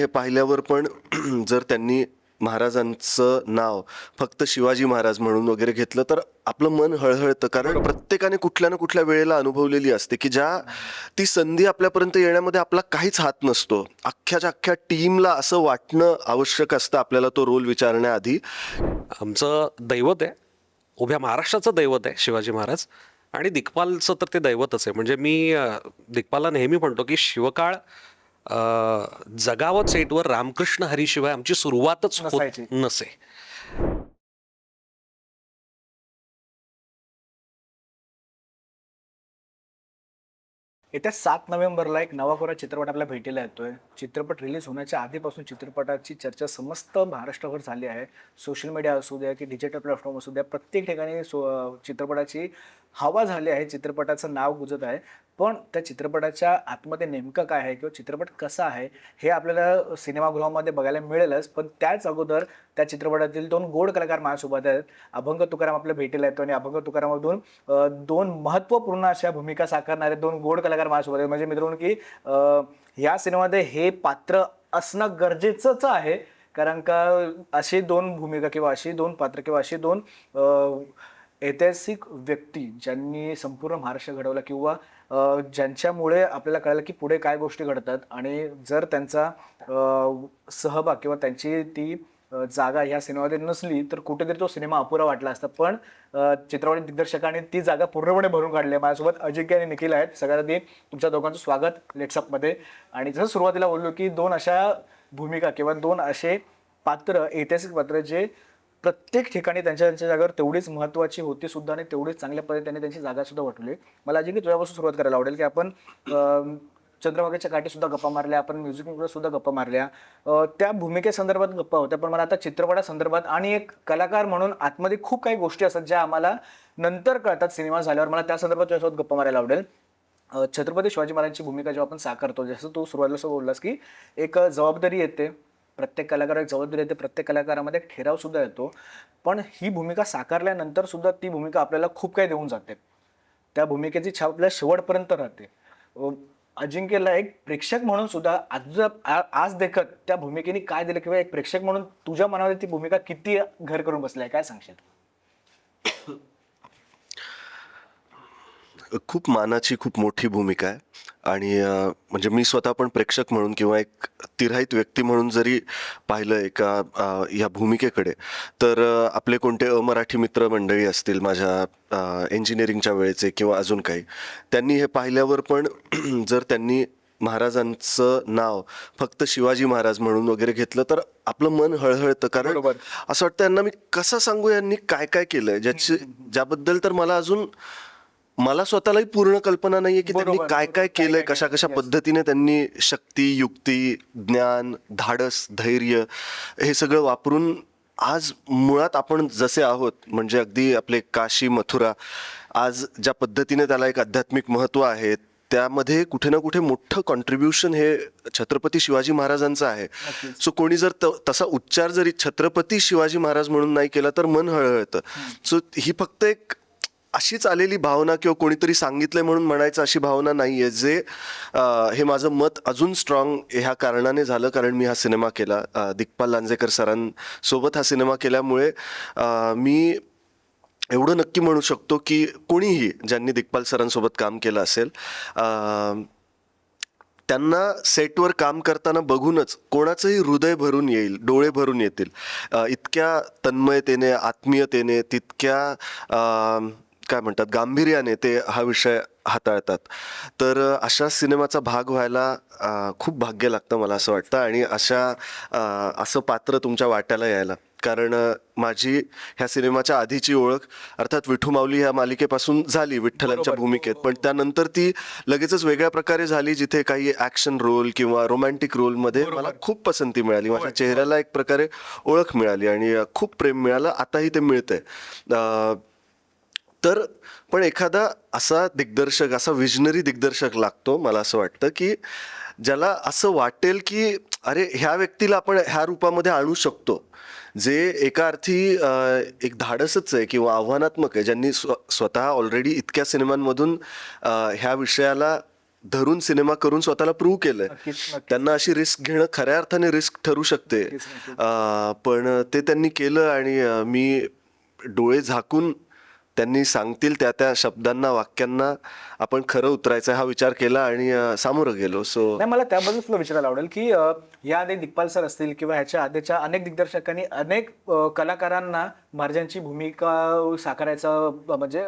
हे पाहिल्यावर पण जर त्यांनी महाराजांचं नाव फक्त शिवाजी महाराज म्हणून वगैरे घेतलं तर आपलं मन हळहळतं. कारण प्रत्येकाने कुठल्या ना कुठल्या वेळेला अनुभवलेली असते की ज्या ती संधी आपल्यापर्यंत येण्यामध्ये आपला काहीच हात नसतो. अख्ख्याच्या अख्ख्या टीमला असं वाटणं आवश्यक असतं आपल्याला तो रोल विचारण्याआधी. आमचं दैवत आहे. उभ्या महाराष्ट्राचं दैवत आहे शिवाजी महाराज. आणि दिग्पालचं तर ते दैवतच आहे. म्हणजे मी दिग्पालला नेहमी म्हणतो की शिवकाळ अं, जगावं सेटवर रामकृष्ण हरीशिवाय आमची सुरुवातच होत. नसे. येत्या सात नोव्हेंबरला एक नवा कोरा चित्रपट आपल्या भेटीला येतोय. चित्रपट रिलीज होण्याच्या आधीपासून चित्रपटाची चर्चा समस्त महाराष्ट्रभर झाली आहे. सोशल मीडिया असू द्या की डिजिटल प्लॅटफॉर्म असू द्या प्रत्येक ठिकाणी चित्रपटाची हवा झाली आहे चित्रपटाचं नाव गुजत आहे. पण त्या चित्रपटाच्या आतमध्ये नेमकं काय आहे किंवा चित्रपट कसा आहे हे आपल्याला सिनेमागृहामध्ये बघायला मिळेलच. पण त्याच अगोदर त्या चित्रपटातील दोन गोड कलाकार माझ्यासोबत आहेत. अभंग तुकाराम आपल्या भेटीला येतो आणि अभंग तुकारामधून दोन महत्त्वपूर्ण अशा भूमिका साकारणारे दोन गोड कलाकार माझ्यासोबत आहेत. म्हणजे मित्रांनो की या ह्या सिनेमामध्ये हे पात्र असणं गरजेचंच आहे. कारण का अशी दोन भूमिका किंवा अशी दोन पात्र किंवा अशी दोन ऐतिहासिक व्यक्ती ज्यांनी संपूर्ण महाराष्ट्र घडवला किंवा ज्यांच्यामुळे आपल्याला कळलं की पुढे काय गोष्टी घडतात आणि जर त्यांचा सहभाग किंवा त्यांची ती जागा ह्या सिनेमामध्ये नसली तर कुठेतरी तो सिनेमा अपुरा वाटला असता. पण चित्रपट दिग्दर्शकाने ती जागा पूर्णपणे भरून काढली आहे. माझ्यासोबत अजिंक्य आणि निखिल आहेत. सगळ्यात आधी तुमच्या दोघांचं स्वागत लेट्सअपमध्ये. आणि जसं सुरुवातीला बोललो की दोन अशा भूमिका किंवा दोन असे पात्र ऐतिहासिक पात्र जे प्रत्येक ठिकाणी त्यांच्या त्यांच्या जागेवर तेवढीच महत्त्वाची होती सुद्धा आणि तेवढीच चांगल्या पद्धतीने त्यांनी त्यांची जागा सुद्धा वाटवली. मला अजिंक्य तुझ्यापासून सुरुवात करायला आवडेल की आपण चंद्रभागेच्या काठी सुद्धा गप्पा मारल्या आपण म्युझिक सुद्धा गप्पा मारल्या. त्या भूमिकेसंदर्भात गप्पा होत्या पण मला आता चित्रपटासंदर्भात आणि एक कलाकार म्हणून आतमध्ये खूप काही गोष्टी असतात ज्या आम्हाला नंतर कळतात सिनेमा झाल्यावर. मला त्या संदर्भात तुझ्यासोबत गप्पा मारायला आवडेल. छत्रपती शिवाजी महाराजांची भूमिका जेव्हा आपण साकारतो जसं तू सुरुवातीला बोललास की एक जबाबदारी येते. प्रत्येक कलाकार एक जबाबदारी येते प्रत्येक कलाकारामध्ये एक ठेराव सुद्धा येतो. पण ही भूमिका साकारल्यानंतर सुद्धा ती भूमिका आपल्याला खूप काही देऊन जाते. त्या भूमिकेची छाप आपल्या शेवटपर्यंत राहते. अजिंक्यला एक प्रेक्षक म्हणून सुद्धा आज आज देखत त्या भूमिकेने काय दिलं किंवा एक प्रेक्षक म्हणून तुझ्या मनामध्ये ती भूमिका किती घर करून बसल्या आहे काय सांगशील? खूप मानाची खूप मोठी भूमिका आहे. आणि म्हणजे मी स्वतः पण प्रेक्षक म्हणून किंवा एक तिराहित व्यक्ती म्हणून जरी पाहिलं एका या भूमिकेकडे तर आपले कोणते अमराठी मित्र मंडळी असतील माझ्या इंजिनिअरिंगच्या वेळेचे किंवा अजून काही त्यांनी हे पाहिल्यावर पण जर त्यांनी महाराजांचं नाव फक्त शिवाजी महाराज म्हणून वगैरे घेतलं तर आपलं मन हळहळतं. कारण. असं वाटतं यांना मी कसं सांगू यांनी काय काय केलंय? ज्याची ज्याबद्दल तर मला अजून मला स्वतःलाही पूर्ण कल्पना नाहीये की त्यांनी काय. काय केलंय कशा कशा. पद्धतीने त्यांनी शक्ती युक्ती ज्ञान धाडस धैर्य हे सगळं वापरून आज मुळात आपण जसे आहोत म्हणजे अगदी आपले काशी मथुरा आज ज्या पद्धतीने त्याला एक आध्यात्मिक महत्त्व आहे त्यामध्ये कुठे ना कुठे मोठं कॉन्ट्रीब्युशन हे छत्रपती शिवाजी महाराजांचं आहे. सो कोणी जर तसा उच्चार जरी छत्रपती शिवाजी महाराज म्हणून नाही केला तर मन हळहळतं. सो ही फक्त एक अशीच आलेली भावना किंवा कोणीतरी सांगितलंय म्हणून म्हणायचं अशी भावना नाहीये जे हे माझं मत अजून स्ट्रॉंग ह्या कारणाने झालं कारण मी हा सिनेमा केला. दिग्पाल लांजेकर सरांसोबत हा सिनेमा केल्यामुळे मी एवढं नक्की म्हणू शकतो की कोणीही ज्यांनी दिग्पाल सरांसोबत काम केलं असेल त्यांना सेटवर काम करताना बघूनच कोणाचंही हृदय भरून येईल डोळे भरून येतील. इतक्या तन्मयतेने आत्मीयतेने तितक्या काय म्हणतात गांभीर्याने ते हा विषय हाताळतात. तर अशा सिनेमाचा भाग व्हायला खूप भाग्य लागतं मला असं वाटतं आणि अशा असं पात्र तुमच्या वाट्याला यायला. कारण माझी ह्या सिनेमाच्या आधीची ओळख अर्थात विठू माऊली ह्या मालिकेपासून झाली विठ्ठलांच्या. भूमिकेत. पण त्यानंतर ती लगेचच वेगळ्या प्रकारे झाली जिथे काही ऍक्शन रोल किंवा रोमॅन्टिक रोलमध्ये मला खूप पसंती मिळाली. माझ्या चेहऱ्याला एक प्रकारे ओळख मिळाली आणि खूप प्रेम मिळालं. आताही ते मिळतंय. तर पण एखादा असा दिग्दर्शक असा विजनरी दिग्दर्शक लागतो मला असं वाटतं की ज्याला असं वाटेल की अरे ह्या व्यक्तीला आपण ह्या रूपामध्ये आणू शकतो. जे एका अर्थी एक धाडसच आहे किंवा आव्हानात्मक आहे ज्यांनी स्व स्वतः ऑलरेडी इतक्या सिनेमांमधून ह्या विषयाला धरून सिनेमा करून स्वतःला प्रूव्ह केलंय. त्यांना अशी रिस्क घेणं खऱ्या अर्थाने रिस्क ठरू शकते. पण ते त्यांनी केलं आणि मी डोळे झाकून त्यांनी सांगतील त्या त्या शब्दांना वाक्यांना आपण खरं उतरायचं हा विचार केला आणि सामोरं गेलो. सो नाही मला त्याबद्दल तुला विचारायला आवडेल की या आधी दिग्पाल सर असतील किंवा ह्याच्या आधीच्या अनेक दिग्दर्शकांनी अनेक कलाकारांना महाराजांची भूमिका साकारायचा म्हणजे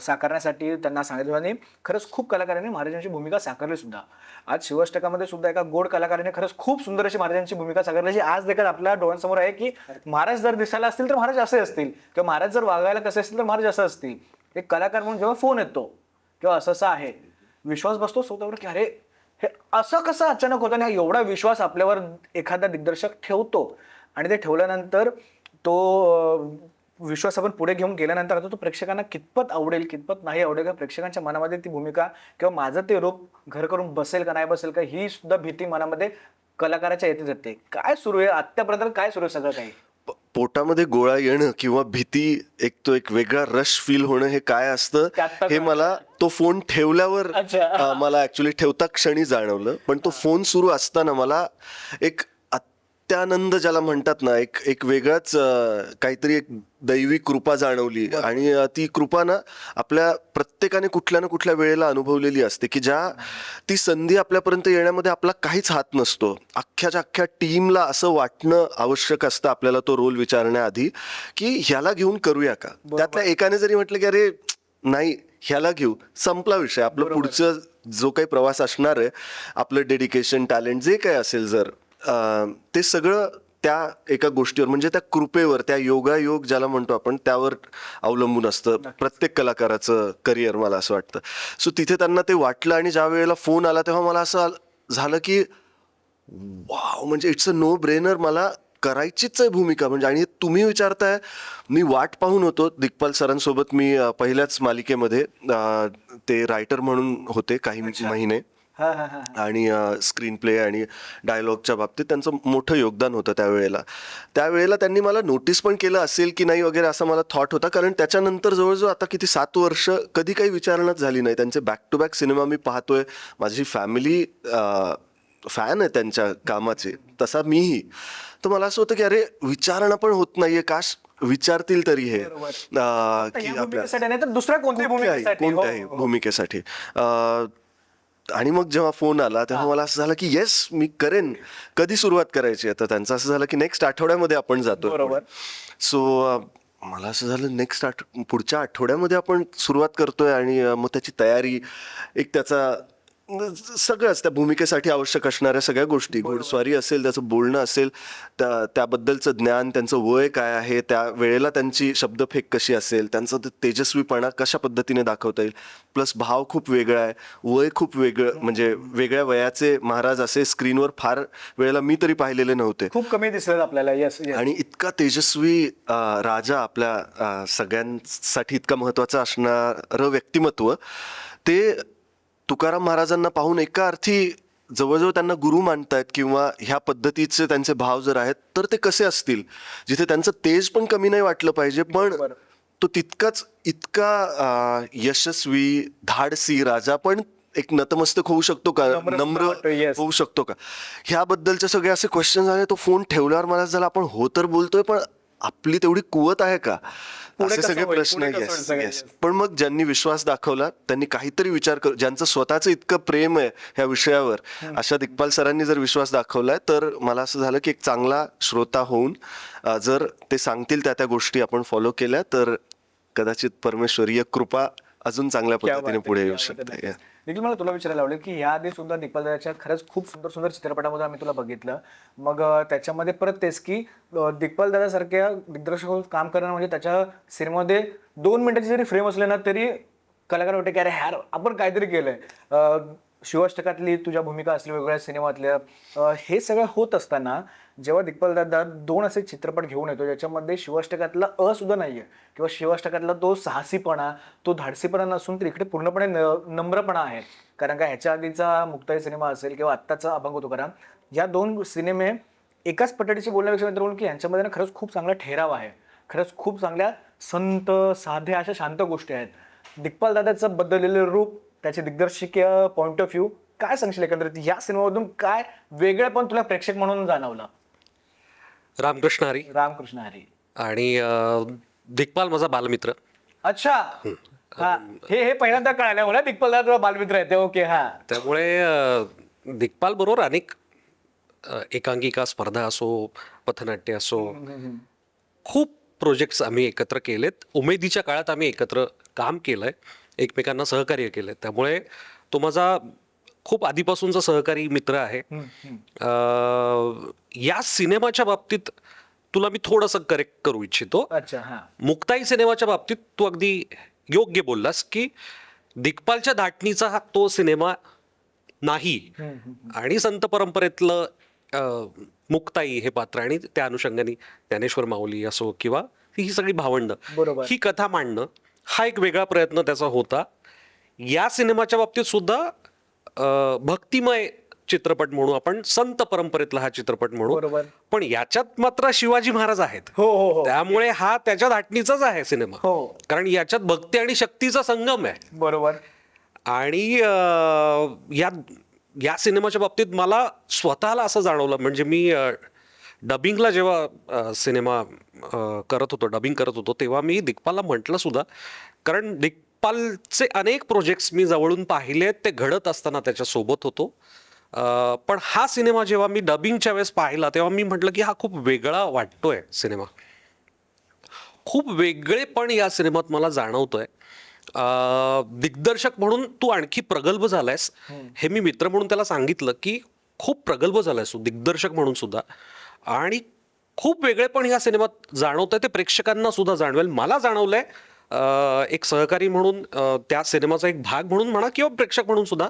साकारण्यासाठी त्यांना सांगितलं आणि खरंच खूप कलाकारांनी महाराजांची भूमिका साकारली सुद्धा. आज शिवष्टकामध्ये सुद्धा एका गोड कलाकाराने खरंच खूप सुंदर अशी महाराजांची भूमिका साकारली जी आज देखील आपल्या डोळ्यांसमोर आहे की महाराज जर दिसायला असतील तर महाराज असे असतील. किंवा महाराज जर वागायला कसे असतील तर महाराज असे असतील. एक कलाकार म्हणून जेव्हा फोन येतो किंवा असं असं आहे. विश्वास बसतो स्वतःवर की अरे हे असं कसं अचानक होतं आणि हा एवढा विश्वास आपल्यावर एखादा दिग्दर्शक ठेवतो. आणि ते ठेवल्यानंतर तो विश्वास आपण पुढे घेऊन गेल्यानंतर आता तो प्रेक्षकांना कितपत आवडेल कितपत नाही आवडेल का प्रेक्षकांच्या मनामध्ये ती भूमिका किंवा माझं ते रूप घर करून बसेल का नाही बसेल का ही सुद्धा भीती मनामध्ये कलाकाराच्या येते. जाते काय सुरू आहे? आत्तापर्यंत काय सुरू आहे सगळं काही? पोटामध्ये गोळा येणं किंवा भीती एक तो एक वेगळा रश फील होणं हे काय असतं हे मला तो फोन ठेवल्यावर मला ऍक्च्युली ठेवता क्षणी जाणवलं. पण तो फोन सुरू असताना मला एक अत्यानंद ज्याला म्हणतात ना एक एक वेगळाच काहीतरी एक दैवी कृपा जाणवली. आणि ती कृपा ना आपल्या प्रत्येकाने कुठल्या ना कुठल्या वेळेला अनुभवलेली असते की ज्या ती संधी आपल्यापर्यंत येण्यामध्ये आपला काहीच हात नसतो. अख्ख्याच्या अख्ख्या टीमला असं वाटणं आवश्यक असतं आपल्याला तो रोल विचारण्याआधी की ह्याला घेऊन करूया का? त्यातल्या एकाने जरी म्हटलं की अरे नाही ह्याला घेऊ. संपला विषय. आपलं पुढचं जो काही प्रवास असणार आहे आपलं डेडिकेशन टॅलेंट जे काही असेल जर ते सगळं त्या एका गोष्टीवर म्हणजे त्या कृपेवर त्या योगायोग ज्याला म्हणतो आपण त्यावर अवलंबून असतं. प्रत्येक कलाकाराचं करिअर मला असं वाटतं. सो तिथे त्यांना ते वाटलं आणि ज्या वेळेला फोन आला तेव्हा मला असं झालं की वाव म्हणजे इट्स अ नो ब्रेनर मला करायचीच आहे भूमिका. म्हणजे आणि तुम्ही विचारताय मी वाट पाहून होतो. दिग्पाल सरांसोबत मी पहिल्याच मालिकेमध्ये ते रायटर म्हणून होते काही महिने. हा हा हा आणि स्क्रीन प्ले आणि डायलॉगच्या बाबतीत त्यांचं मोठं योगदान होतं त्यावेळेला. त्यावेळेला त्यांनी मला नोटीस पण केलं असेल की नाही वगैरे असा मला थॉट होता. कारण त्याच्यानंतर जवळजवळ आता किती सात वर्ष कधी काही विचारणच झाली नाही. त्यांचे बॅक टू बॅक सिनेमा मी पाहतोय. माझी फॅमिली फॅन आहे त्यांच्या कामाचे. तसा मीही. तर मला असं होतं की अरे विचारणं पण होत नाहीये. काश विचारतील तरी हे. की आपल्या दुसऱ्या कोणत्याही कोणत्याही भूमिकेसाठी. आणि मग जेव्हा फोन आला तेव्हा मला असं झालं की येस मी करेन. कधी सुरुवात करायची आता त्यांचं असं झालं की नेक्स्ट आठवड्यामध्ये आपण जातो. बरोबर. सो मला असं झालं नेक्स्ट आठ पुढच्या आठवड्यामध्ये आपण सुरुवात करतोय आणि मग त्याची तयारी एक त्याचा सगळंच त्या भूमिकेसाठी आवश्यक असणाऱ्या सगळ्या गोष्टी. घोडस्वारी असेल त्याचं बोलणं असेल त्या त्याबद्दलचं ज्ञान त्यांचं वय काय आहे त्या वेळेला त्यांची शब्दफेक कशी असेल त्यांचं तेजस्वीपणा कशा पद्धतीने दाखवता येईल? प्लस भाव खूप वेगळा आहे. वय खूप वेगळं म्हणजे वेगळ्या वयाचे महाराज असे स्क्रीनवर फार वेळेला मी तरी पाहिलेले नव्हते. खूप कमी दिसलं आपल्याला. येस आणि इतका तेजस्वी राजा आपल्या सगळ्यांसाठी इतका महत्वाचं असणारं व्यक्तिमत्व ते तुकाराम महाराजांना पाहून एका अर्थी जवळजवळ त्यांना गुरु मानतायत किंवा ह्या पद्धतीचे त्यांचे भाव जर आहेत तर ते कसे असतील जिथे त्यांचं तेज पण कमी नाही वाटलं पाहिजे पण. तो तितकाच इतका यशस्वी धाडसी राजा पण एक नतमस्तक होऊ शकतो का नम्र. होऊ शकतो का ह्याबद्दलचे सगळे असे क्वेश्चन आले तो फोन ठेवल्यावर मला झाला आपण हो तर बोलतोय पण आपली तेवढी कुवत आहे का असे सगळे? प्रश्न सगळे? yes. पण मग ज्यांनी विश्वास दाखवला त्यांनी काहीतरी विचार कर ज्यांचं स्वतःचं इतकं प्रेम आहे ह्या विषयावर अशा दिग्पाल सरांनी जर विश्वास दाखवलाय तर मला असं झालं की एक चांगला श्रोता होऊन जर ते सांगतील त्या त्या गोष्टी आपण फॉलो केल्या तर कदाचित परमेश्वरीय कृपा अजून चांगल्या पद्धतीने पुढे येऊ. शकते Yeah. निखिल मला तुला विचारायला आवडेल की याआधी सुद्धा निखिल दादाच्या खरंच खूप सुंदर सुंदर चित्रपटामध्ये आम्ही तुला बघितलं मग त्याच्यामध्ये परत तेच की अं, दिग्पाल दादासारख्या दिग्दर्शक काम करणं म्हणजे त्याच्या सिनेमामध्ये दोन मिनिटाची जरी फ्रेम असले ना तरी कलाकार वाटते की अरे ह्यार आपण काहीतरी केलंय शिवाष्टकातली तुझ्या भूमिका असली वेगवेगळ्या सिनेमातल्या हे सगळं होत असताना जेव्हा दिग्पाल दादा दोन असे चित्रपट घेऊन येतो ज्याच्यामध्ये शिवाष्टकातला अ सुद्धा नाहीये किंवा शिवाष्टकातला तो साहसीपणा तो धाडसीपणा नसून तर इकडे पूर्णपणे न- नम्रपणा आहे. कारण का ह्याच्या आधीचा मुक्ताई सिनेमा असेल किंवा आत्ताचा अभंग होतो कारण या दोन सिनेमे एकाच पटडीचे बोलण्यापेक्षा मित्र बोलून की यांच्यामध्ये ना खरंच खूप चांगला ठेराव आहे. खरंच खूप चांगल्या संत साध्या अशा शांत गोष्टी आहेत. दिग्पाल दादाचं बदललेलं रूप त्याचे दिग्दर्शकीय पॉईंट ऑफ व्ह्यू काय सांगशील एकंदरीत? या सिनेमामधून काय वेगळं पण तुला प्रेक्षक म्हणून जाणवलं? रामकृष्ण हरी. रामकृष्ण हरी. आणि अं, दिग्पाल माझा बालमित्र. अच्छा. हा. हे हे पहिल्यांदा कळालं. मला दिग्पल बालमित्र आहे. ते ओके हा. त्यामुळे अं, दिग्पाल बरोबर अनेक अं, एकांकिका स्पर्धा असो पथनाट्य असो खूप प्रोजेक्ट्स आम्ही एकत्र केलेत. उमेदीच्या काळात आम्ही एकत्र काम केलंय. एकमेकांना सहकार्य केलंय. त्यामुळे तो माझा खूप आधीपासूनचा सहकारी मित्र आहे. या सिनेमाच्या बाबतीत तुला मी थोडंसं करेक्ट करू इच्छितो. अच्छा हा. मुक्ताई सिनेमाच्या बाबतीत तू अगदी योग्य बोललास की दिग्पालच्या धाटणीचा हा तो सिनेमा नाही. आणि संत परंपरेतलं अं, मुक्ताई हे पात्र आणि त्या अनुषंगाने ज्ञानेश्वर माऊली असो किंवा ही सगळी भावंड. ही कथा मांडणं हा एक वेगळा प्रयत्न त्याचा होता. या सिनेमाच्या बाबतीत सुद्धा भक्तिमय चित्रपट म्हणू आपण संत परंपरेतला हा चित्रपट म्हणू. पण याच्यात मात्र शिवाजी महाराज आहेत. हो हो हो. त्यामुळे हा त्याच्या धाटणीचाच आहे सिनेमा. हो. कारण याच्यात भक्ती आणि शक्तीचा संगम आहे. बरोबर. आणि या या सिनेमाच्या बाबतीत मला स्वतःला असं जाणवलं म्हणजे मी डबिंगला जेव्हा सिनेमा करत होतो डबिंग करत होतो तेव्हा मी दिग्पालला म्हटलं सुद्धा कारण दिग्पालचे अनेक प्रोजेक्ट्स मी जवळून पाहिले. ते घडत असताना त्याच्या सोबत होतो पण हा सिनेमा जेव्हा मी डबिंगच्या वेळेस पाहिला तेव्हा मी म्हटलं की हा खूप वेगळा वाटतोय सिनेमा. खूप वेगळेपण या सिनेमात मला जाणवतोय. दिग्दर्शक म्हणून तू आणखी प्रगल्भ झालायस. हे मी मित्र म्हणून त्याला सांगितलं की खूप प्रगल्भ झालायस तू दिग्दर्शक म्हणून सुद्धा. आणि खूप वेगळेपण या सिनेमात जाणवतंय ते प्रेक्षकांना सुद्धा जाणवेल. मला जाणवलंय एक सहकारी म्हणून त्या सिनेमाचा एक भाग म्हणून म्हणा किंवा प्रेक्षक म्हणून सुद्धा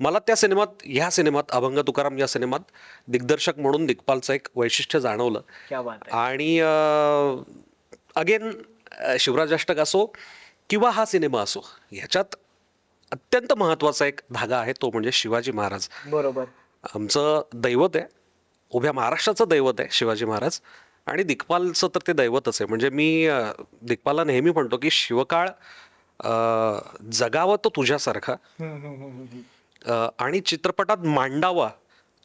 मला त्या सिनेमात ह्या सिनेमात अभंग तुकाराम या सिनेमात दिग्दर्शक म्हणून दिग्पालचं एक वैशिष्ट्य जाणवलं. आणि अगेन शिवराज अष्टक असो किंवा हा सिनेमा असो ह्याच्यात अत्यंत महत्त्वाचा एक धागा आहे तो म्हणजे शिवाजी महाराज. बरोबर. आमचं दैवत आहे उभ्या महाराष्ट्राचं दैवत आहे शिवाजी महाराज. आणि दिग्पालचं तर ते दैवतच आहे. म्हणजे मी दिग्पालला नेहमी म्हणतो की शिवकाळ जगावं तो तुझ्यासारखा आणि चित्रपटात मांडावा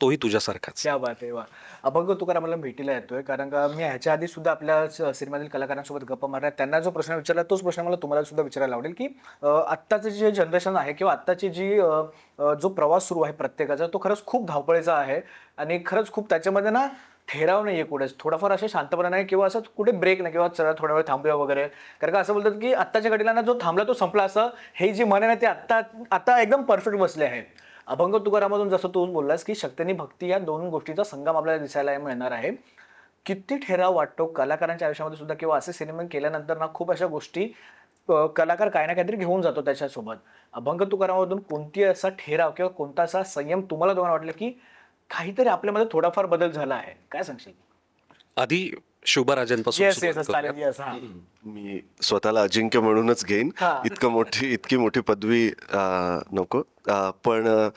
तोही तुझ्यासारखाच. क्या बात आहे वा. अभंग तुकाराम मला भेटीला येतोय कारण का मी ह्याच्या आधी सुद्धा आपल्या सिनेमातील कलाकारांसोबत गप्पा मारल्या त्यांना जो प्रश्न विचारला तोच प्रश्न मला तुम्हाला सुद्धा विचारायला आवडेल की आत्ताचं जे जनरेशन आहे किंवा आत्ताची जी जो प्रवास सुरू आहे प्रत्येकाचा तो खरंच खूप धावपळीचा आहे आणि खरंच खूप त्याच्यामध्ये ना ठेराव नाही आहे कुठेच थोडाफार असे शांतपणा नाही किंवा असं कुठे ब्रेक नाही किंवा चला थोडा वेळ थांबूया वगैरे. कारण का असं बोलतात की आत्ताच्या घडीला ना जो थांबला तो संपला असं हे जी मन आहे ना ते आत्ता आता एकदम परफेक्ट बसले आहे. अभंग तुकारामधून जसं तू बोललास की शक्ती आणि भक्ती या दोन गोष्टीचा संगम आपल्याला दिसायला मिळणार आहे. किती ठेराव वाटतो कलाकारांच्या आयुष्यामध्ये सुद्धा किंवा असे सिनेमे केल्यानंतर ना खूप अशा गोष्टी कलाकार काही ना काहीतरी घेऊन जातो त्याच्यासोबत. अभंग तुकारामधून कोणती असा ठेराव किंवा कोणता असा संयम तुम्हाला दोघांना वाटलं की काहीतरी आपल्यामध्ये थोडाफार बदल झाला आहे. काय सांगशील? आधी शुभराजांपासून येस सुरुवात येस करूया. चालेल येस हा. मी स्वतःला अजिंक्य म्हणूनच घेईन. हा. इतकं मोठी इतकी मोठी पदवी अं, नको. अं, पण अं,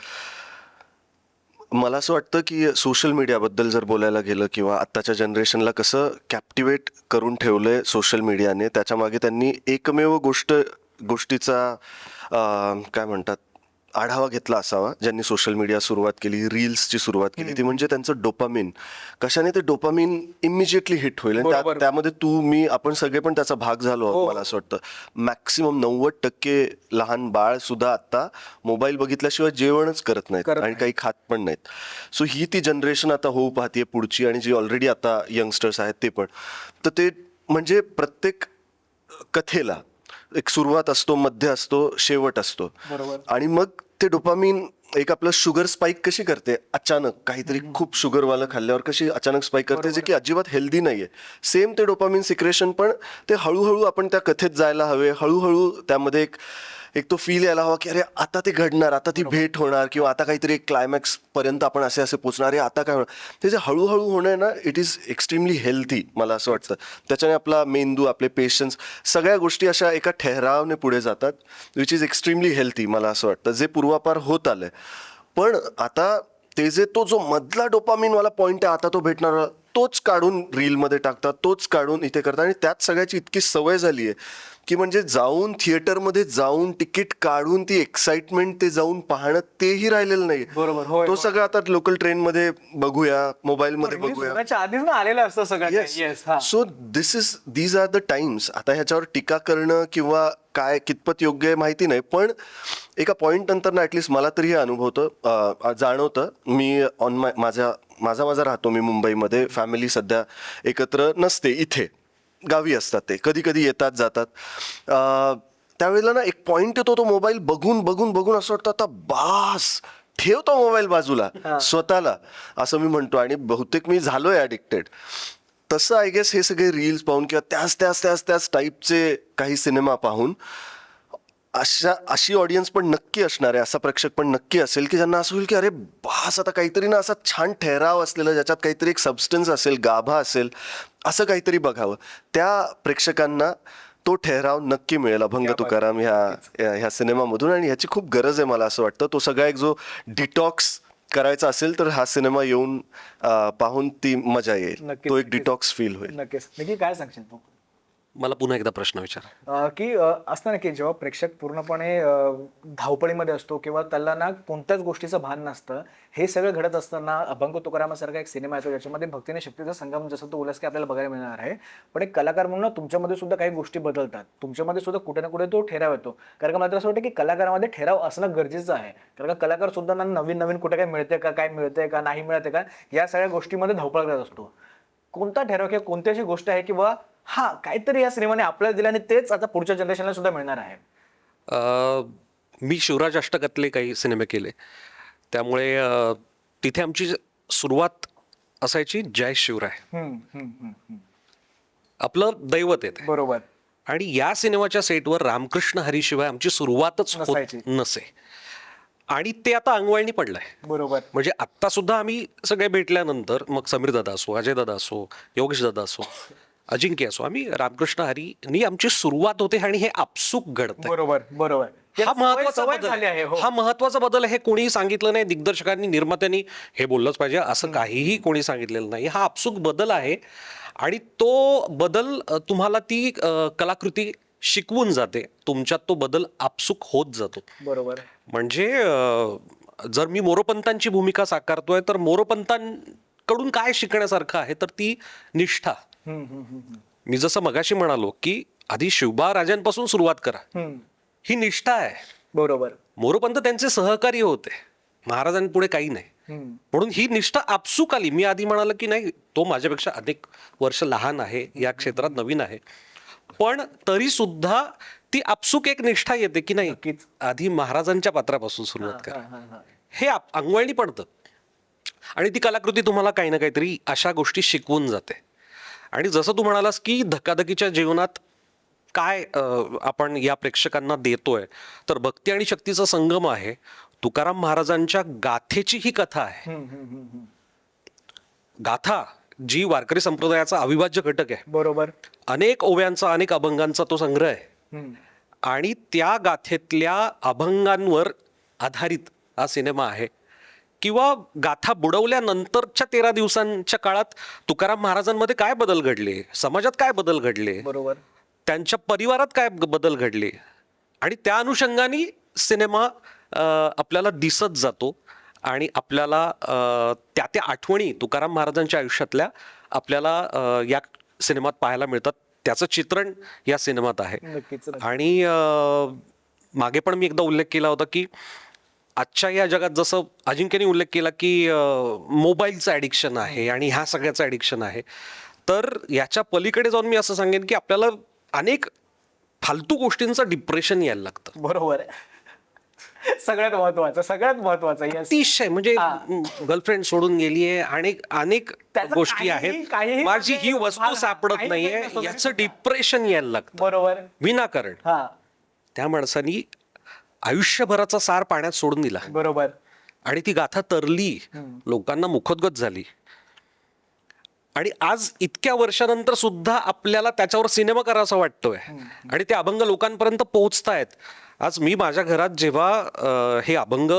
मला असं वाटतं की सोशल मीडियाबद्दल जर बोलायला गेलं किंवा आत्ताच्या जनरेशनला कसं कॅप्टिवेट करून ठेवलंय सोशल मीडियाने त्याच्यामागे त्यांनी एकमेव गोष्ट गोष्टीचा अं, काय म्हणतात आढावा घेतला असावा ज्यांनी सोशल मीडिया सुरुवात केली रील्सची सुरुवात केली ती म्हणजे त्यांचं डोपामिन कशाने ते डोपामिन इमिजिएटली हिट होईल? आणि त्या-. त्यामध्ये तू मी आपण सगळे पण त्याचा भाग झालो आहोत मला असं वाटतं. मॅक्सिमम नव्वद टक्के लहान बाळ सुद्धा आता मोबाईल बघितल्याशिवाय जेवणच करत नाहीत करत आणि काही खात पण नाहीत. सो ही ती जनरेशन आता होऊ पाहतीये पुढची आणि जी ऑलरेडी आता यंगस्टर्स आहेत ते पण. तर ते म्हणजे प्रत्येक कथेला एक सुरुवात असतो मध्य असतो शेवट असतो. बरोबर. आणि मग ते डोपामिन एक आपलं शुगर स्पाइक कशी करते? अचानक काहीतरी खूप शुगरवालं खाल्ल्यावर कशी अचानक स्पाइक करते? जे की अजिबात हेल्दी नाहीये. सेम ते डोपामिन सिक्रेशन पण ते हळूहळू आपण त्या कथेत जायला हवे. हळूहळू त्यामध्ये एक एक तो फील यायला हवा की अरे आता ते घडणार आता ती भेट होणार किंवा आता काहीतरी एक क्लायमॅक्स पर्यंत आपण असे असे पोचणार आहे आता काय होणार? ते जे हळूहळू होणं आहे ना इट इज एक्स्ट्रीमली हेल्थी मला असं वाटतं. त्याच्याने आपला मेंदू आपले पेशन्स सगळ्या गोष्टी अशा एका ठहरावने पुढे जातात विच इज एक्स्ट्रीमली हेल्थी मला असं वाटतं. जे पूर्वापार होत आलंय. पण आता ते जे तो जो मधला डोपामिन वाला पॉईंट आहे आता तो भेटणार तोच काढून रीलमध्ये टाकतात तोच काढून इथे करतात आणि त्यात सगळ्याची इतकी सवय झाली आहे. की म्हणजे जाऊन थिएटरमध्ये जाऊन तिकीट काढून ती एक्साइटमेंट ते जाऊन पाहणं तेही राहिलेलं नाही. बरोबर, होय, तो होय. सगळं आता लोकल ट्रेन मध्ये बघूया मोबाईल मध्ये बघूया. आधीच ना आलेलं असतं सगळं येस हा. So this is these are the times आता ह्याच्यावर टीका करणं किंवा काय कितपत योग्य आहे माहिती नाही पण एका पॉईंट नंतर ना ऍटलिस्ट मला तरी हे अनुभवतं अं, जाणवतं. मी ऑन माय माझ्या माझा माझा राहतो मी मुंबईमध्ये. फॅमिली सध्या एकत्र नसते इथे. गावी असतात ते. कधी कधी येतात जातात. त्यावेळेला ना एक पॉईंट येतो तो मोबाईल बघून बघून बघून असं वाटतं आता बास! ठेव तो मोबाईल बाजूला स्वतःला. असं मी म्हणतो आणि बहुतेक मी झालोय ॲडिक्टेड तसं आय गेस हे सगळे रील्स पाहून किंवा त्याच त्याच त्याच त्याच टाईपचे काही सिनेमा पाहून अशा अशी ऑडियन्स पण नक्की असणार आहे असा प्रेक्षक पण नक्की असेल की ज्यांना असं होईल की अरे बास आता काहीतरी ना असा छान ठहराव असलेलं ज्याच्यात काहीतरी एक सबस्टन्स असेल गाभा असेल असं काहीतरी बघावं. त्या प्रेक्षकांना तो ठहराव नक्की मिळेल अभंग तुकाराम ह्या ह्या- सिनेमामधून. आणि ह्याची खूप गरज आहे मला असं वाटतं. तो सगळा एक जो डिटॉक्स करायचा असेल तर हा सिनेमा येऊन पाहून ती मजा येईल. तो एक. डिटॉक्स फील होईल. नक्कीच. नक्की काय सांगशील तू? मला पुन्हा एकदा प्रश्न विचार. की अं, असतं ना की जेव्हा प्रेक्षक पूर्णपणे धावपळीमध्ये असतो किंवा त्याला ना कोणत्याच गोष्टीचं भान नसतं हे सगळं घडत असताना अभंग तुकारामासारखा एक सिनेमा येतो ज्याच्यामध्ये भक्तीने शक्तीचा संगम जसं तू बोलस की आपल्याला बघायला मिळणार आहे. पण एक कलाकार म्हणून ना तुमच्यामध्ये सुद्धा काही गोष्टी बदलतात. तुमच्यामध्ये सुद्धा कुठे ना कुठे तो ठेराव येतो. कारण का मला तर असं वाटतं की कलाकारामध्ये ठेराव असणं गरजेचं आहे. कारण का कलाकार सुद्धा ना नवीन नवीन कुठे काय मिळते का काय मिळते का नाही मिळते का या सगळ्या गोष्टीमध्ये धावपळ करत असतो. कोणता ठराव किंवा कोणती अशी गोष्ट आहे की बा हा काहीतरी या सिनेमाने आपल्याला दिलं आणि तेच आता पुढच्या जनरेशनला सुद्धा मिळणार आहे. मी शिवराज अष्टकातले काही सिनेमे केले. त्यामुळे तिथे आमची सुरुवात असायची जय शिवराय. आपलं दैवत येते बरोबर. आणि या सिनेमाच्या सेटवर रामकृष्ण हरीशिवाय आमची सुरुवातच होत. नसे. आणि ते आता अंगवळणी पडलंय. बरोबर. म्हणजे आत्ता सुद्धा आम्ही सगळे भेटल्यानंतर मग समीर दादा असो अजय दादा असो योगेश दादा असो अजिंक्य. असो आम्ही रामकृष्ण हरीनी आमची सुरुवात होते आणि हे आपसूक घडत बरोबर बरोबर. हा महत्त्वाचा बदल. आहे हो. हा महत्त्वाचा बदल हे कोणीही सांगितलं नाही. दिग्दर्शकांनी निर्मात्यांनी हे बोललंच पाहिजे. असं काहीही कोणी सांगितलेलं नाही. हा आपसूक बदल आहे आणि तो बदल तुम्हाला ती कलाकृती शिकवून जाते. तुमच्यात तो बदल आपसूक होत जातो. बरोबर. म्हणजे जर मी मोरोपंतांची भूमिका साकारतोय तर मोरोपंतांकडून काय शिकण्यासारखं आहे? तर ती निष्ठा. मी जसं मगाशी म्हणालो की आधी शिवबा राजांपासून सुरुवात करा. ही निष्ठा आहे. बरोबर. मोरोपंत त्यांचे सहकारी होते. महाराजांपुढे काही नाही. म्हणून ही निष्ठा आपसूक आली. मी आधी म्हणाल की नाही तो माझ्यापेक्षा अनेक वर्ष लहान आहे या क्षेत्रात नवीन आहे. पण तरी सुद्धा ती आपसूक एक निष्ठा येते की नाही. आधी महाराजांच्या पात्रापासून सुरुवात करा. हा, अंगवळणी पडतं. आणि ती कलाकृती तुम्हाला काही ना काहीतरी अशा गोष्टी शिकवून जाते. आणि जसं तू म्हणालास की धकाधकीच्या जीवनात काय आपण या प्रेक्षकांना देतोय तर भक्ती आणि शक्तीचा संगम आहे. तुकाराम महाराजांच्या गाथेची ही कथा आहे. गाथा जी वारकरी संप्रदायाचा अविभाज्य घटक आहे. बरोबर. अनेक ओव्यांचा अनेक अभंगांचा तो संग्रह आहे. आणि त्या गाथेतल्या अभंगांवर आधारित हा सिनेमा आहे. किंवा गाथा बुडवल्यानंतरच्या तेरा दिवसांच्या काळात तुकाराम महाराजांमध्ये काय बदल घडले? समाजात काय बदल घडले? बरोबर. त्यांच्या परिवारात काय बदल घडले? आणि त्या अनुषंगाने सिनेमा आपल्याला दिसत जातो आणि आपल्याला त्या त्या आठवणी तुकाराम महाराजांच्या आयुष्यातल्या आपल्याला या सिनेमात पाहायला मिळतात. त्याचं चित्रण या सिनेमात आहे. आणि मागे पण मी एकदा उल्लेख केला होता की आजच्या या जगात जसं अजिंक्यने उल्लेख केला की मोबाईलचं ॲडिक्शन आहे आणि ह्या सगळ्याचं ॲडिक्शन आहे. तर याच्या पलीकडे जाऊन मी असं सांगेन की आपल्याला अनेक फालतू गोष्टींचं डिप्रेशन यायला लागतं. बरोबर सगळ्यात महत्वाचं सगळ्यात महत्वाचं. अतिशय म्हणजे. गर्लफ्रेंड सोडून गेलीये आणि अनेक गोष्टी आहेत. माझी ही म्हणजे वस्तू सापडत नाहीये. याचं डिप्रेशन यायला लागतं. बरोबर. विनाकारण. हा. त्या माणसानी आयुष्यभराचा सार पाण्यात सोडून दिला. बरोबर. आणि ती गाथा तरली. लोकांना मुखोद्गत झाली. आणि आज इतक्या वर्षानंतर सुद्धा आपल्याला त्याच्यावर सिनेमा करावासा वाटतोय. आणि ते अभंग लोकांपर्यंत पोहोचतायत. आज मी माझ्या घरात जेव्हा हे अभंग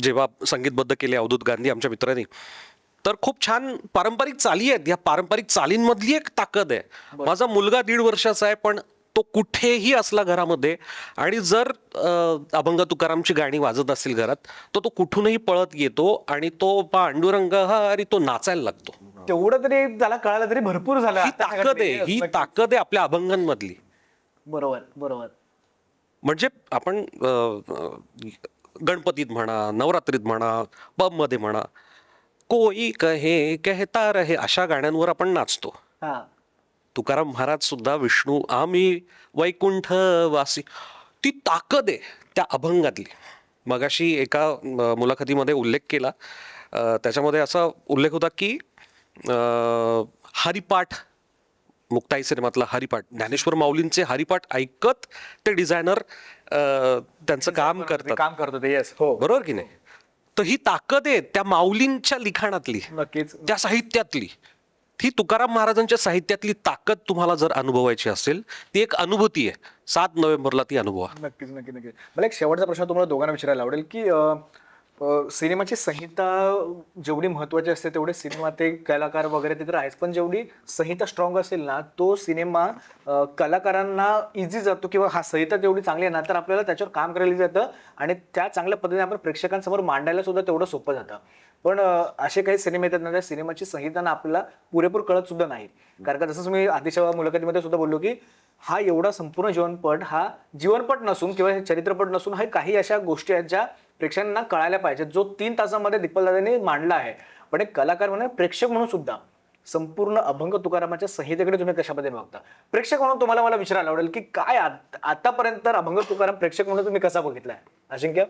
जेव्हा संगीतबद्ध केले अवधूत गांधी आमच्या मित्रांनी तर खूप छान पारंपरिक चाली आहेत. या पारंपरिक चालींमधली एक ताकद आहे. माझा मुलगा दीड वर्षाचा आहे पण तो कुठेही असला घरामध्ये आणि जर अभंग तुकारामची गाणी वाजत असतील घरात तर तो कुठूनही पळत येतो आणि तो पांडुरंग हा आणि तो नाचायला लागतो. तेवढं तरी त्याला कळालं तरी भरपूर झालं. ही ताकद आहे. ही ताकद आहे आपल्या अभंगांमधली. बरोबर बरोबर. म्हणजे आपण गणपतीत म्हणा नवरात्रीत म्हणा पबमध्ये म्हणा कोई कहे कहता रहे अशा गाण्यांवर आपण नाचतो. हा. तुकाराम महाराज सुद्धा विष्णू आम्ही वैकुंठ वासी ती ताकद आहे त्या अभंगातली. मगाशी एका मुलाखतीमध्ये उल्लेख केला. त्याच्यामध्ये असा उल्लेख होता की हरिपाठ मुक्ताई सिनेमातला हरिपाठ ज्ञानेश्वर माऊलींचे हरिपाठ ऐकत ते डिझायनर त्यांचं काम करतात. काम करतो ते येस हो. बरोबर की नाही? तर ही ताकद आहे त्या माऊलींच्या लिखाणातली. नक्कीच. त्या साहित्यातली. ही तुकाराम महाराजांच्या साहित्यातली ताकद तुम्हाला जर अनुभवायची असेल ती एक अनुभूती आहे. सात नोव्हेंबरला ती अनुभवा. नक्कीच नक्की नक्की. मला एक शेवटचा प्रश्न तुम्हाला दोघांना विचारायला आवडेल की सिनेमाची संहिता जेवढी महत्वाची असते तेवढे सिनेमा ते कलाकार वगैरे ते तर आहेच पण जेवढी संहिता स्ट्रॉंग असेल ना तो सिनेमा कलाकारांना इझी जातो किंवा हा संहिता तेवढी चांगली आहे ना तर आपल्याला त्याच्यावर काम करायला जातं आणि त्या चांगल्या पद्धतीने आपण प्रेक्षकांसमोर मांडायला सुद्धा तेवढं सोपं जातं. पण असे काही सिनेमे येतात ना त्या सिनेमाची संहिताना आपल्याला पुरेपूर कळत सुद्धा नाही कारण का जसं मी आधीच्या मुलाखतीमध्ये सुद्धा बोललो की हा एवढा संपूर्ण जीवनपट हा जीवनपट नसून किंवा चरित्रपट नसून हा काही अशा गोष्टी आहेत ज्या प्रेक्षकांना कळायला पाहिजेत जो तीन तासामध्ये दिग्पल दादांनी मांडला आहे. पण एक कलाकार म्हणून प्रेक्षक म्हणून सुद्धा संपूर्ण अभंग तुकारामाच्या संहितेकडे तुम्ही कशामध्ये बघता प्रेक्षक म्हणून तुम्हाला मला विचारायला आवडेल की काय आत- आतापर्यंत अभंग तुकाराम प्रेक्षक म्हणून तुम्ही कसा बघितलाय? अजिंक्य?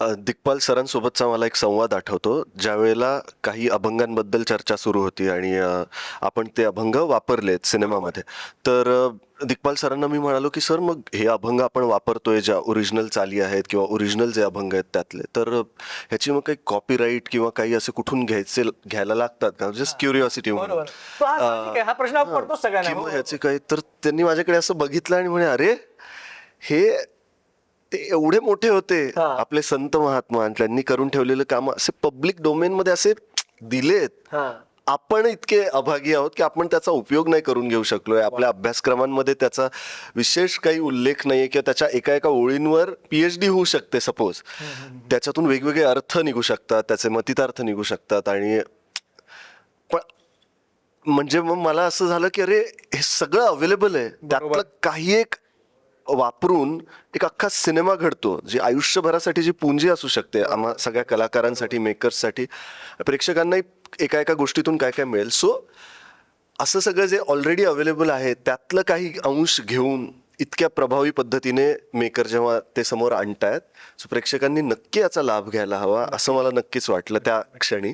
दिग्पाल सरांसोबतचा मला एक संवाद आठवतो. ज्यावेळेला काही अभंगांबद्दल चर्चा सुरू होती आणि आपण ते अभंग वापरलेत सिनेमामध्ये. तर दिग्पाल सरांना मी म्हणालो की सर मग हे अभंग आपण वापरतोय ज्या ओरिजिनल चाली आहेत किंवा ओरिजिनल जे अभंग आहेत त्यातले तर ह्याची मग काही कॉपीराईट किंवा काही असे कुठून घ्यायचे घ्यायला लागतात का? जस्ट क्युरिओसिटी तो हा प्रश्न पडतो सगळ्यांना किंवा. ह्याचे काही तर त्यांनी माझ्याकडे असं बघितलं आणि म्हणे अरे हे ते एवढे मोठे होते. आपले संत महात्मा त्यांनी करून ठेवलेलं काम असे पब्लिक डोमेन मध्ये असे दिलेत. आपण इतके अभागी आहोत की आपण त्याचा उपयोग नाही करून घेऊ शकलोय. आपल्या अभ्यासक्रमांमध्ये त्याचा विशेष काही उल्लेख नाहीये किंवा त्याच्या एका एका ओळींवर पीएचडी होऊ शकते सपोज त्याच्यातून वेगवेगळे अर्थ निघू शकतात त्याचे मतितार्थ निघू शकतात आणि पण म्हणजे मग मला असं झालं की अरे हे सगळं अवेलेबल आहे. त्यातलं काही एक वापरून एक अख्खा सिनेमा घडतो जी आयुष्यभरासाठी जी पुंजी असू शकते आम्हा सगळ्या कलाकारांसाठी मेकर्ससाठी प्रेक्षकांनाही एका एका गोष्टीतून काय काय मिळेल. सो असं सगळं जे ऑलरेडी अवेलेबल आहे त्यातलं काही अंश घेऊन इतक्या प्रभावी पद्धतीने मेकर जेव्हा ते समोर आणतायत सो प्रेक्षकांनी नक्की याचा लाभ घ्यायला हवा असं मला नक्कीच वाटलं त्या क्षणी.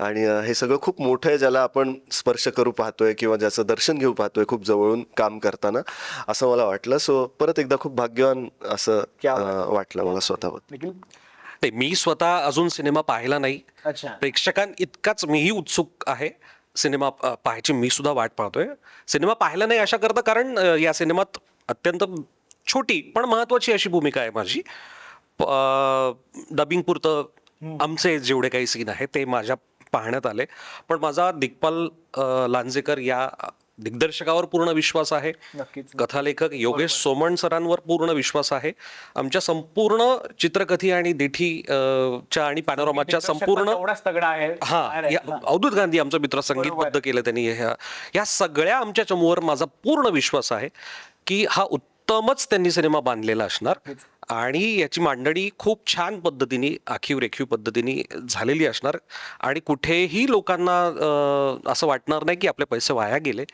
आणि हे सगळं खूप मोठं आहे ज्याला आपण स्पर्श करू पाहतोय किंवा ज्याचं दर्शन घेऊ पाहतोय खूप जवळून काम करताना असं मला वाटलं. सो परत एकदा खूप भाग्यवान असं वाटलं मला स्वतःवर मी स्वतः अजून सिनेमा पाहिला नाही. अच्छा. प्रेक्षकां इतकाच मीही उत्सुक आहे सिनेमा पाहायची. मी सुद्धा वाट पाहतोय. सिनेमा पाहिला नाही अशा करता कारण या सिनेमात अत्यंत छोटी पण महत्वाची अशी भूमिका आहे माझी. डबिंग पुरतं आमचे जेवढे काही सीन आहेत ते माझ्या पाहण्यात आले. पण माझा दिग्पाल लांजेकर या दिग्दर्शकावर पूर्ण विश्वास आहे. कथालेखक योगेश सोमण सरांवर पूर्ण विश्वास आहे. आमच्या संपूर्ण चित्रकथी आणि दिठी च्या आणि पॅनोरामाच्या संपूर्ण आहे. हा अवधूत गांधी आमचा मित्र संगीतबद्ध केलं त्यांनी. ह्या या सगळ्या आमच्या चमूवर माझा पूर्ण विश्वास आहे. की हा उत्तमच त्यांनी सिनेमा बांधलेला असणार. आणि याची मांडणी खूप छान पद्धतीने आखीव रेखीव पद्धतीने झालेली असणार. आणि कुठेही लोकांना असं वाटणार नाही की आपले पैसे वाया गेले.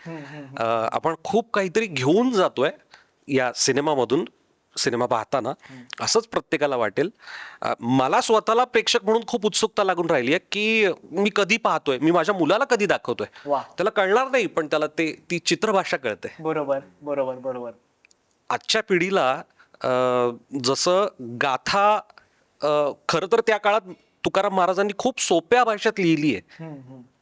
आपण खूप काहीतरी घेऊन जातोय या सिनेमामधून. सिनेमा पाहताना असंच प्रत्येकाला वाटेल. मला स्वतःला प्रेक्षक म्हणून खूप उत्सुकता लागून राहिली आहे की मी कधी पाहतोय? मी माझ्या मुलाला कधी दाखवतोय. त्याला कळणार नाही पण त्याला ते ती चित्रभाषा कळते. बरोबर बरोबर बरोबर. आजच्या पिढीला जसं गाथा खरं तर त्या काळात तुकाराम महाराजांनी खूप सोप्या भाषेत लिहिली आहे.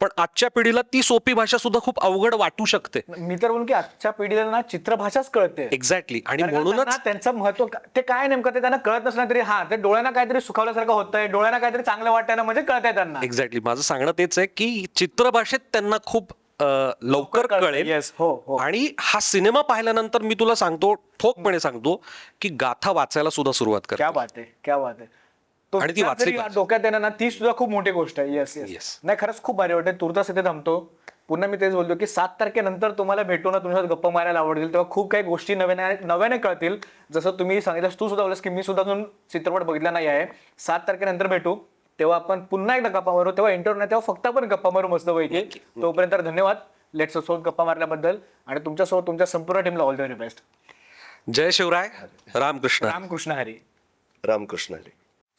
पण आजच्या पिढीला ती सोपी भाषा सुद्धा खूप अवघड वाटू शकते. मी तर बोलून की आजच्या पिढीला ना चित्रभाषाच कळते. एक्झॅक्टली आणि म्हणूनच त्यांचं महत्त्व ते काय नेमकं ते त्यांना कळत नसलं तरी हा ते डोळ्यांना काहीतरी सुखावल्यासारखं होतंय डोळ्यांना काहीतरी चांगलं वाटतंय ना म्हणजे कळतंय त्यांना. एक्झॅक्टली माझं सांगणं तेच आहे की चित्रभाषेत त्यांना खूप लवकर कळेल. येस हो हो. आणि हा सिनेमा पाहिल्यानंतर मी तुला सांगतो ठोकपणे सांगतो की गाथा वाचायला सुद्धा सुरुवात कर क्या बात आहे क्या बात आहे. आणि ती वाचली पाहिजे. डोक्यात येणार ना ती सुद्धा खूप मोठी गोष्ट आहे. Yes Yes. येस नाही खरंच खूप भारी वाटते तुर्तास इथे थांबतो. पुन्हा मी तेच बोलतो की सात तारखेनंतर तुम्हाला भेटून तुमच्यासोबत गप्पा मारायला आवडतील. तेव्हा खूप काही गोष्टी नव्याने नव्याने कळतील. जसं तुम्ही सांगितलं तू सुद्धा बोलस की मी सुद्धा अजून चित्रपट बघितला नाही आहे. सात तारखेनंतर भेटू. तेव्हा आपण पुन्हा एकदा गप्पा मारू. तेव्हा इंटरव्ह्यू नाही तेव्हा फक्त आपण गप्पा मारू मस्त पैकी. तोपर्यंत तर धन्यवाद. लेट्स सोबत गप्पा मारल्याबद्दल. आणि तुमच्यासोबत तुमच्या संपूर्ण टीमला ऑल द व्हेरी बेस्ट जय शिवराय. रामकृष्ण रामकृष्ण हरी. रामकृष्ण हरी.